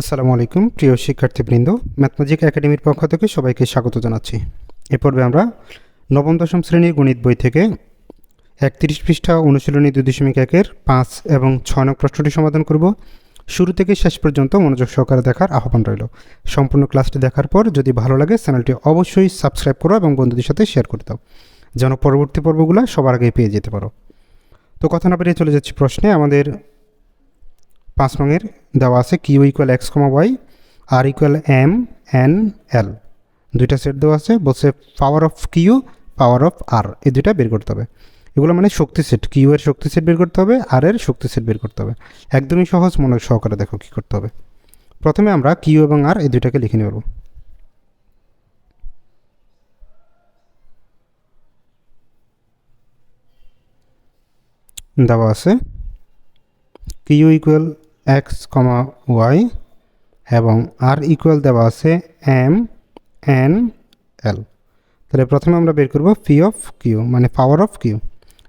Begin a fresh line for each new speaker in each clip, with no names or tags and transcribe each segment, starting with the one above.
আসসালামু আলাইকুম, প্রিয় শিক্ষার্থীবৃন্দ। ম্যাথমেটিক একাডেমির পক্ষ থেকে সবাইকে স্বাগত জানাচ্ছি। এ পর্বে আমরা নবম, দশম শ্রেণির গণিত বই থেকে একত্রিশ পৃষ্ঠা অনুশীলনী দুই দশমিক একের পাঁচ এবং ছয় নং প্রশ্নটি সমাধান করব। শুরু থেকে শেষ পর্যন্ত মনোযোগ সহকারে দেখার আহ্বান রইল। সম্পূর্ণ ক্লাসটি দেখার পর যদি ভালো লাগে, চ্যানেলটি অবশ্যই সাবস্ক্রাইব করো এবং বন্ধুদের সাথে শেয়ার করে দাও, যেন পরবর্তী পর্বগুলো সবার আগে পেয়ে যেতে পারো। তো কথা না বেরিয়ে চলে যাচ্ছি প্রশ্নে। আমাদের পাঁচ রঙের দেওয়া আছে Q equal X comma Y R equal M N L দুইটা সেট দেওয়া আছে বলছে power of Q power of R এই দুইটা বের করতে হবে। এগুলো মানে শক্তি সেট কিউ এর শক্তি সেট বের করতে হবে আর এর শক্তি সেট বের করতে হবে। একদমই সহজ, মনে সহকারে দেখো কী করতে হবে। প্রথমে আমরা কিউ এবং আর এই দুইটাকে লিখে নেব। দেওয়া আছে Q equal X comma Y এবং আর ইকুয়াল দেওয়া আছে এম এন এল তাহলে প্রথমে আমরা বের করব পি অফ কিউ মানে পাওয়ার অফ কিউ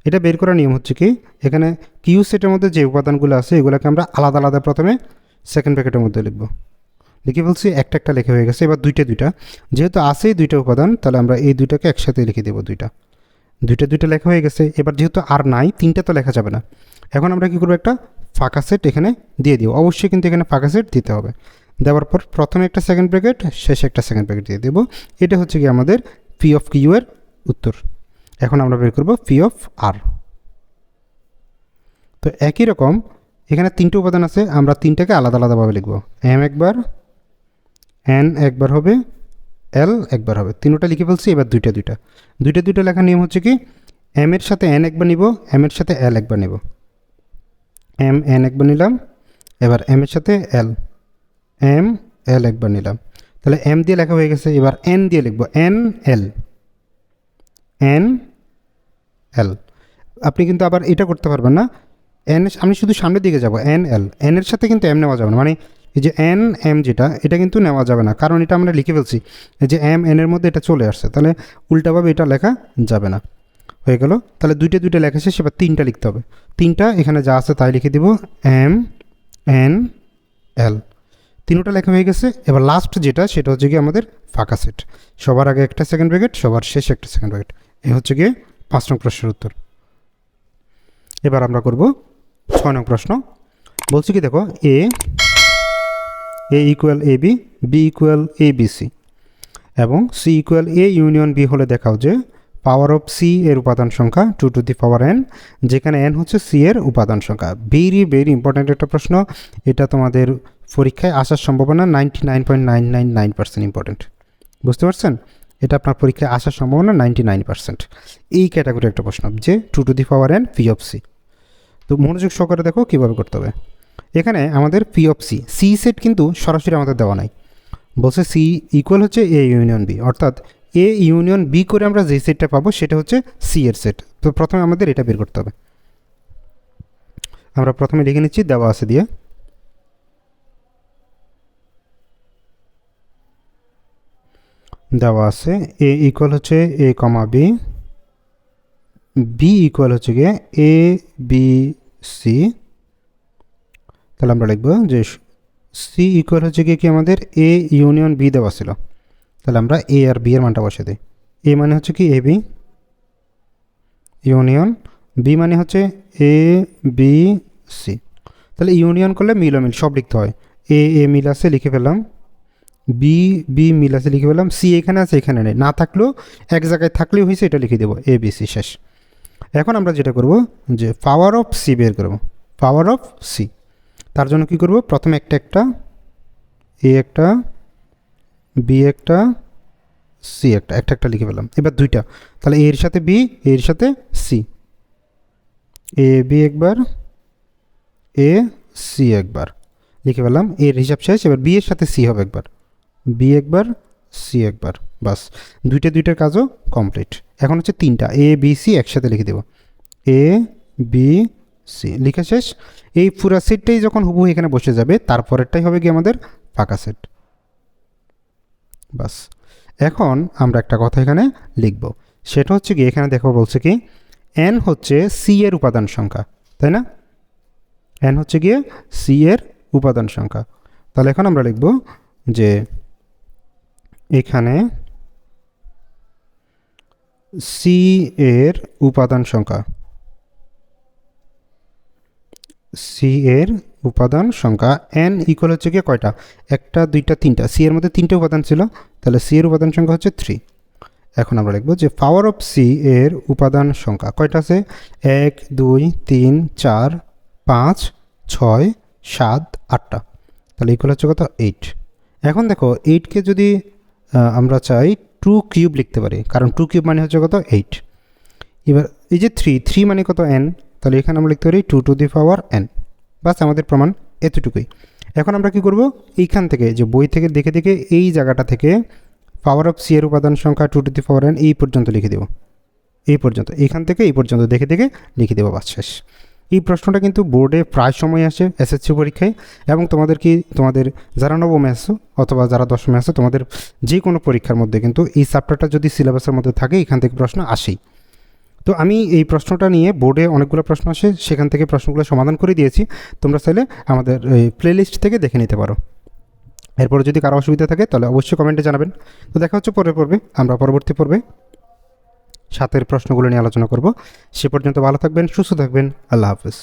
এটা বের করার নিয়ম হচ্ছে কি, এখানে কিউ সেটের মধ্যে যে উপাদানগুলো আছে, এগুলোকে আমরা আলাদা আলাদা প্রথমে সেকেন্ড ব্র্যাকেটের মধ্যে লিখব। লিখে বলছি একটা একটা লেখা হয়ে গেছে, এবার দুইটা দুইটা। যেহেতু আছেই দুইটা উপাদান, তাহলে আমরা এই দুইটাকে একসাথে লিখে দেবো দুইটা। দুইটা দুইটা লেখা হয়ে গেছে, এবার যেহেতু আর নাই, তিনটা তো লেখা যাবে না। এখন আমরা কী করব একটা ফাঁকা সেট এখানে দিয়ে দিব। অবশ্যই কিন্তু এখানে ফাঁকা সেট দিতে হবে। দেওয়ার পর প্রথমে একটা সেকেন্ড ব্র্যাকেট শেষে একটা সেকেন্ড ব্র্যাকেট দিয়ে দেবো। এটা হচ্ছে কি আমাদের পি অফ কিউ এর উত্তর। এখন আমরা বের করব পি অফ আর তো একই রকম, এখানে তিনটে উপাদান আছে, আমরা তিনটাকে আলাদা আলাদাভাবে লিখব। এম একবার এন একবার হবে এল একবার হবে। তিনটা লিখে ফেলছি, এবার দুইটা দুইটা। দুইটা দুইটা লেখার নিয়ম হচ্ছে কি এম এর সাথে এন একবার নিব এম এর সাথে এল একবার নেব। এম এন একবার নিলাম। এবার এম এর সাথে এল। এম, এল একবার নিলাম। তাহলে এম দিয়ে লেখা হয়ে গেছে। এবার এন দিয়ে লিখব। N, L. N, L. আপনি কিন্তু আবার এটা করতে পারবেন না। এন আমি শুধু সামনের দিকে যাব। N, L. এন এর সাথে কিন্তু এম নেওয়া যাবে না। মানে এই যে এন, এম যেটা, এটা কিন্তু নেওয়া যাবে না। কারণ এটা আমরা লিখে ফেলছি যে এম, এন এর মধ্যে এটা চলে আসছে। তাহলে উল্টাভাবে এটা লেখা যাবে না। হয়ে গেল। তাহলে দুইটা দুইটা লেখা শেষ, এবার তিনটা লিখতে হবে। তিনটা, এখানে যা আছে তাই লিখে দিব। M, N, L. তিনটা লেখা হয়ে গেছে। এবার লাস্ট যেটা, সেটা হচ্ছে গিয়ে আমাদের ফাঁকা সেট। সবার আগে একটা সেকেন্ড ব্র্যাকেট সবার শেষে একটা সেকেন্ড ব্র্যাকেট এই হচ্ছে গিয়ে পাঁচ নং প্রশ্নের উত্তর। এবার আমরা করব ছয় নং প্রশ্ন। বলছি কি দেখো, A A equal A B B equal A B C এবং C equal A union B হলে দেখাও যে পাওয়ার অফ সি এর উপাদান সংখ্যা two to the power N, যেখানে এন হচ্ছে সি এর উপাদান সংখ্যা। ভেরি ভেরি ইম্পর্ট্যান্ট একটা প্রশ্ন। এটা তোমাদের পরীক্ষায় আসার সম্ভাবনা ninety nine point nine nine nine percent important বুঝতে পারছেন? এটা আপনার পরীক্ষায় আসার সম্ভাবনা নাইনটি নাইন পার্সেন্ট। এই ক্যাটাগরি একটা প্রশ্ন, যে two to the power N, P of C. তো মনোযোগ সহকারে দেখো কীভাবে করতে হবে। এখানে আমাদের P of C C set কিন্তু সরাসরি আমাদের দেওয়া নাই। বলছে সি ইকুয়াল হচ্ছে এ ইউনিয়ন বি, অর্থাৎ এ ইউনিয়ন বি করে আমরা যে সেটটা পাবো সেটা হচ্ছে সি এর সেট তো প্রথমে আমাদের এটা বের করতে হবে। আমরা প্রথমে লিখে নিচ্ছি, দেওয়া আছে দিয়ে। দেওয়া আছে এ ইকুয়াল হচ্ছে A comma B B equal হচ্ছে গিয়ে এ বি সি তাহলে আমরা লিখব যে সি ইকুয়াল হচ্ছে গিয়ে কি আমাদের? এ ইউনিয়ন বি দেওয়া ছিল। তাহলে আমরা এ আর বি এর মানটা বসে দিই। এ মানে হচ্ছে কি? এ বি ইউনিয়ন বি মানে হচ্ছে এ বি সি তাহলে ইউনিয়ন করলে মিল মিল সব লিখতে হয়। এ এ মিল আছে, লিখে ফেললাম। বি বি মিল আছে, লিখে ফেললাম। সি এখানে আছে, এখানে নেই। না থাকলেও, এক জায়গায় থাকলেও হয়েছে, এটা লিখে দেবো। এ বি সি শেষ। এখন আমরা যেটা করব, যে পাওয়ার অফ সি বের করব। পাওয়ার অফ সি তার জন্য কি করব? প্রথমে একটা একটা এ একটা বি একটা, সি একটা একটা একটা লিখে ফেলাম এবার দুইটা। তাহলে এর সাথে বি, এর সাথে সি। এ বি একবার, এ সি একবার। লিখে ফেলাম এর হিসাব শেষ। এবার বি এর সাথে সি হবে একবার। বি একবার, সি একবার। বাস, দুইটা দুইটার কাজও কমপ্লিট। এখন হচ্ছে তিনটা। এ, বি, সি একসাথে লিখে দেব। এ, বি, সি। লিখে শেষ। এই পুরা সেটটাই যখন হুবহু এখানে বসে যাবে, তারপরেরটাই হবে কি আমাদের ফাঁকা সেট। বাস। এখন আমরা একটা কথা এখানে লিখব। সেটা হচ্ছে কি, এখানে দেখো বলছে কি এন হচ্ছে সি এর উপাদান সংখ্যা, তাই না? এন হচ্ছে গিয়ে সি এর উপাদান সংখ্যা। তাহলে এখন আমরা লিখব যে এখানে সি এর উপাদান সংখ্যা সি এর উপাদান সংখ্যা এন ইকুয়াল হচ্ছে গিয়ে কয়টা? একটা, দুইটা, তিনটা। সি এর মধ্যে তিনটে উপাদান ছিল, তাহলে সি এর উপাদান সংখ্যা হচ্ছে থ্রি এখন আমরা লিখব যে পাওয়ার অফ সি এর উপাদান সংখ্যা কয়টা আছে? এক, দুই, তিন, চার, পাঁচ, ছয়, সাত, আটটা। তাহলে ইকুয়াল হচ্ছে কত? এইট এখন দেখো এইটকে যদি আমরা চাই টু কিউব লিখতে পারি, কারণ টু কিউব মানে হচ্ছে কত? এইট এবার এই যে থ্রি থ্রি মানে কত এন তাহলে এখানে আমরা লিখতে পারি two to the power N বাস আমাদের প্রমাণ এতটুকুই। এখন আমরা কি করব? এইখান থেকে, যে বই থেকে দেখে দেখে এই জায়গাটা থেকে পাওয়ার অফ সি উপাদান সংখ্যা two to the power N এই পর্যন্ত লিখে দেবো। এই পর্যন্ত, এইখান থেকে এই পর্যন্ত দেখে দেখে লিখে দেবো বাস শেষ। এই প্রশ্নটা কিন্তু বোর্ডে প্রায় সময় আসে এসএসসি পরীক্ষায় এবং তোমাদের কি, তোমাদের যারা নবমে আসো অথবা যারা দশমে আসো তোমাদের যে কোনো পরীক্ষার মধ্যে কিন্তু এই চ্যাপ্টারটা যদি সিলেবাসের মধ্যে থাকে, এখান থেকে প্রশ্ন আসেই। তো আমি এই প্রশ্নটা নিয়ে বোর্ডে অনেকগুলো প্রশ্ন আসে, সেখান থেকে প্রশ্নগুলো সমাধান করে দিয়েছি। তোমরা চাইলে আমাদের প্লেলিস্ট থেকে দেখে নিতে পারো। এরপরে যদি কারও অসুবিধা থাকে, তাহলে অবশ্যই কমেন্টে জানাবেন। তো দেখা হচ্ছে পরের পর্বে। আমরা পরবর্তী পর্বে সাতের প্রশ্নগুলো নিয়ে আলোচনা করব। সে পর্যন্ত ভালো থাকবেন, সুস্থ থাকবেন। আল্লাহ হাফেজ।